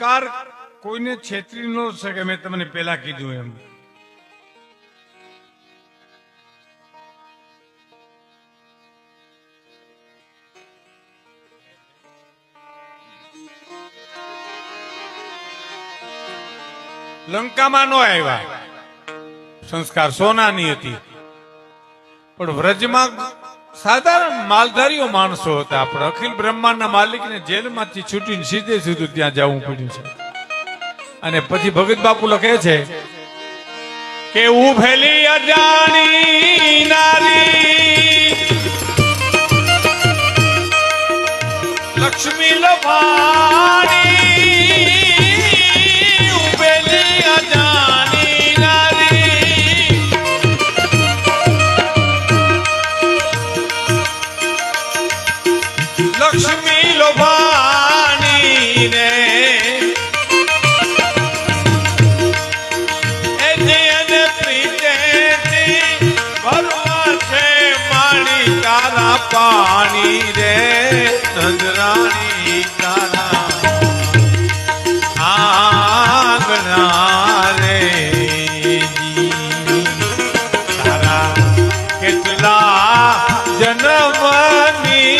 સંસ્કાર કોઈને છેતરી ન શકે. મેં તમને પેલા કીધું એમ. લંકામાં નો આવ્યા. સંસ્કાર સોનાની હતી. પણ વ્રજમાં સાધારણ માલધારીઓ માણસો હતા. આપણે અખિલ બ્રહ્માંડના માલિકને જેલમાંથી છૂટીને સીધે સીધું ત્યાં જવું પડ્યું છે. અને પછી ભગત બાપુ લખે છે કે ઉભેલી અજાણી નારી, લક્ષ્મી લભાણી તારા પાણી રે નજરાણી તારા આગણા રે. તારા કેટલા જન્મની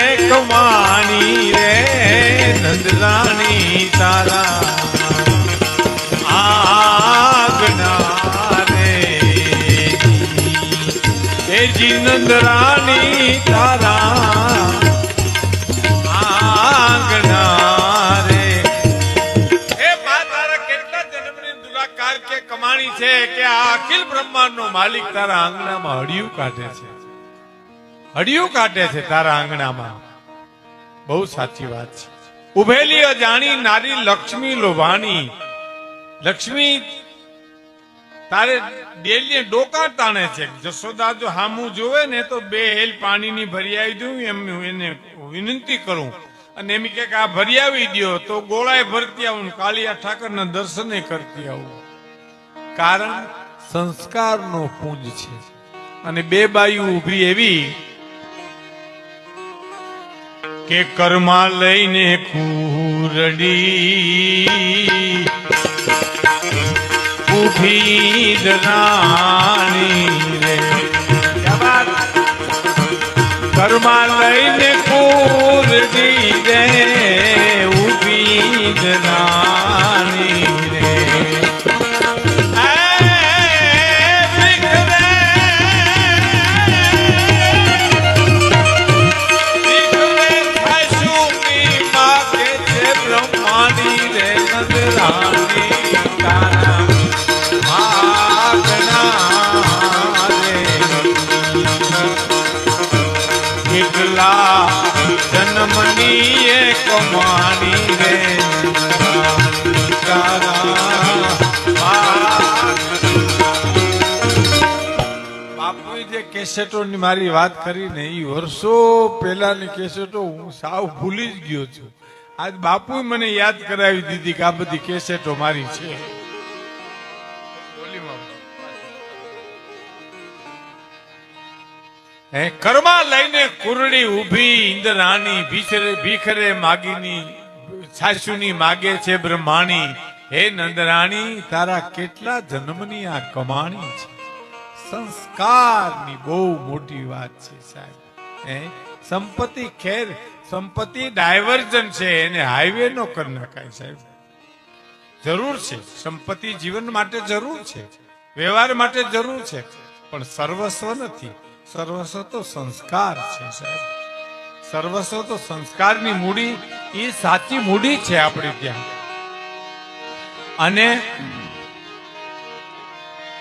એક માણી રે નજરાણી તારા નંદરાણી તારા માલિક તારા આંગણામાં હડિયું કાઢે છે। હડિયું કાઢે છે તારા આંગણામાં। બહુ સાચી વાત છે। ઉભેલી અજાણી નારી લક્ષ્મી લોભાણી, લક્ષ્મી તારે ડેલીએ ડોકા તાણે છે. જશોદા જો હામું જોવે ને તો બે હેલ પાણીની ભરી આવી દઉં, એમ એને વિનંતી કરું. અને એમ કે આ ભરી આવી દ્યો, તો ગોળાએ ભરતી આવું કાલિયા ઠાકરના દર્શને કરતી આવું. કારણ સંસ્કારનો પૂંજ છે. અને બે બાયુ ઊભી એવી કે કર્મા લઈને કુરડી ઊભી રાણી રે. કર્મા લઈને બાપુએ જે કેસેટોની મારી વાત કરી ને એ વર્ષો પહેલાની કેસેટો હું સાવ ભૂલી જ ગયો છું. આજ બાપુએ મને યાદ કરાવી દીધી કે આ બધી કેસેટો મારી છે. હે કર્મા લઈને કુરડી ઊભી ઇન્દ્રાણી ભીખરે ભીખરે માગીની, સાસુની માગે છે બ્રહ્માણી. હે નંદરાણી, તારા કેટલા જન્મની આ કમાણી છે? સંસ્કારની બહુ મોટી વાત છે, સાહેબ. હે, સંપત્તિ ખેર, સંપત્તિ ડાયવર્જન છે, એને હાઈવે નો કરી નાખાય, સાહેબ. જરૂર છે, સંપત્તિ જીવન માટે જરૂર છે, વ્યવહાર માટે જરૂર છે, પણ સર્વસ્વ નથી. સર્વસ્વ તો સંસ્કાર છે, સાહેબ. સર્વસ્વ તો સંસ્કારની મૂડી, એ સાચી મૂડી છે આપણી ત્યાં. અને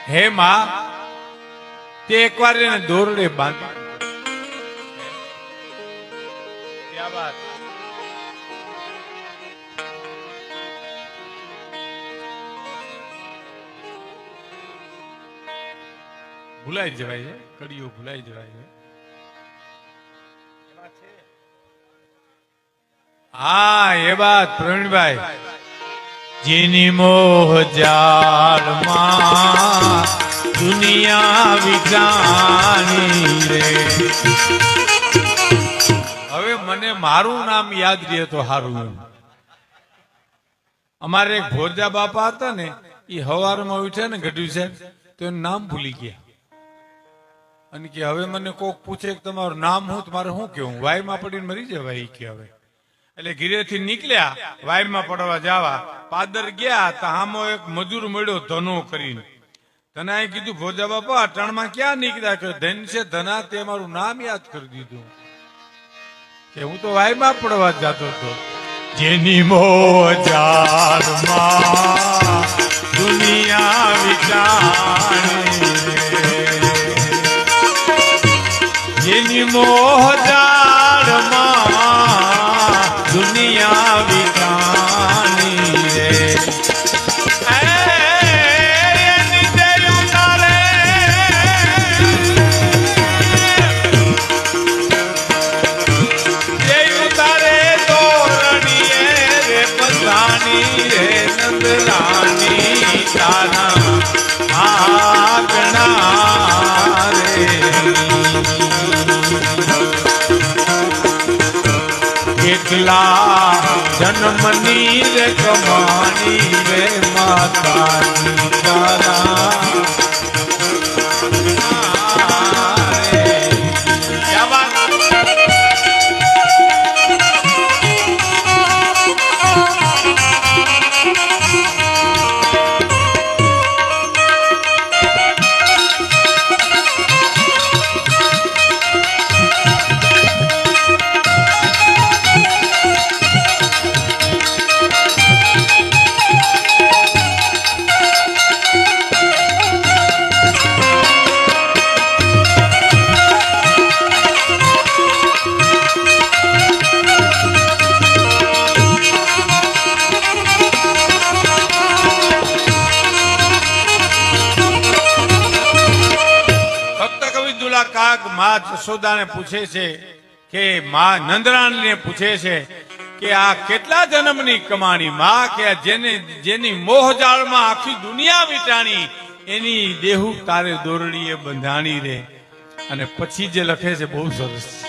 હે માં, તે એકવાર એને દોરડે બાંધી. ક્યા વાત? ભૂલાઈ જવાય છે, કડીઓ ભૂલાઈ જવાય છે. હા, એ વાત પ્રવીણભાઈ. જેની મોહ જાળમાં દુનિયા વિજાણી હવે મને મારું નામ યાદ રહે તો સારું એમ. અમારે એક ભોરજા બાપા હતા ને એ હવારમાં ઉઠ્યા ને ગઢ્યું સાહેબ, તો એનું નામ ભૂલી ગયા. અને કે હવે મને કોક પૂછે કે તમારું નામ શું તમારે શું કેવું વાયમાં પડીને મરી જવાય કે હવે. એટલે ઘીરેથી નીકળ્યા વાયમાં પડવા જવા. પાદર ગયા તો આમો એક મજૂર મળ્યો ધનો કરીને. ધનાએ કીધું, ભોજા બાપા અટાણમાં ક્યાં નીકળ્યા કે ધન છે, ધના તે મારું નામ યાદ કરી દીધું. કે હું તો વાયમાં પડવા જતો હતો. જેની મોજારમાં નંદરાની તારા આગણા કેટલા જન્મની રે કમાણી રે માતાની કવિ દુલા કાકમાં જશોદાને પૂછે છે કે માં નંદરાણીને પૂછે છે કે આ કેટલા જન્મની કમાણી? માં કે જેને જેની મોહજાળમાં આખી દુનિયા વીટાણી, એની દેહુ તારે દોરડીએ બંધાણી રે. અને પછી જે લખે છે, બહુ સરસ.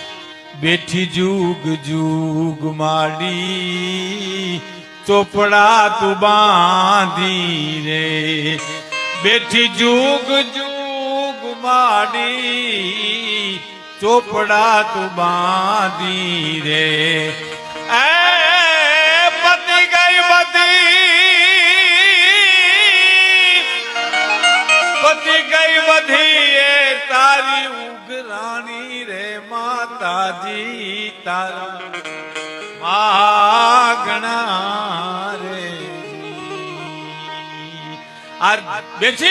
બેઠી જુગ જુગ માડી, ચોપડા તું બાંધી રે. બેઠી જુગ જુગ માડી ચોપડા તું બાંધી રે. એ પતિ ગઈ બધી, પતિ ગઈ બધી તારી ઉઘરાણી રે માતાજી, તારા માગણા રે. આ બેઠી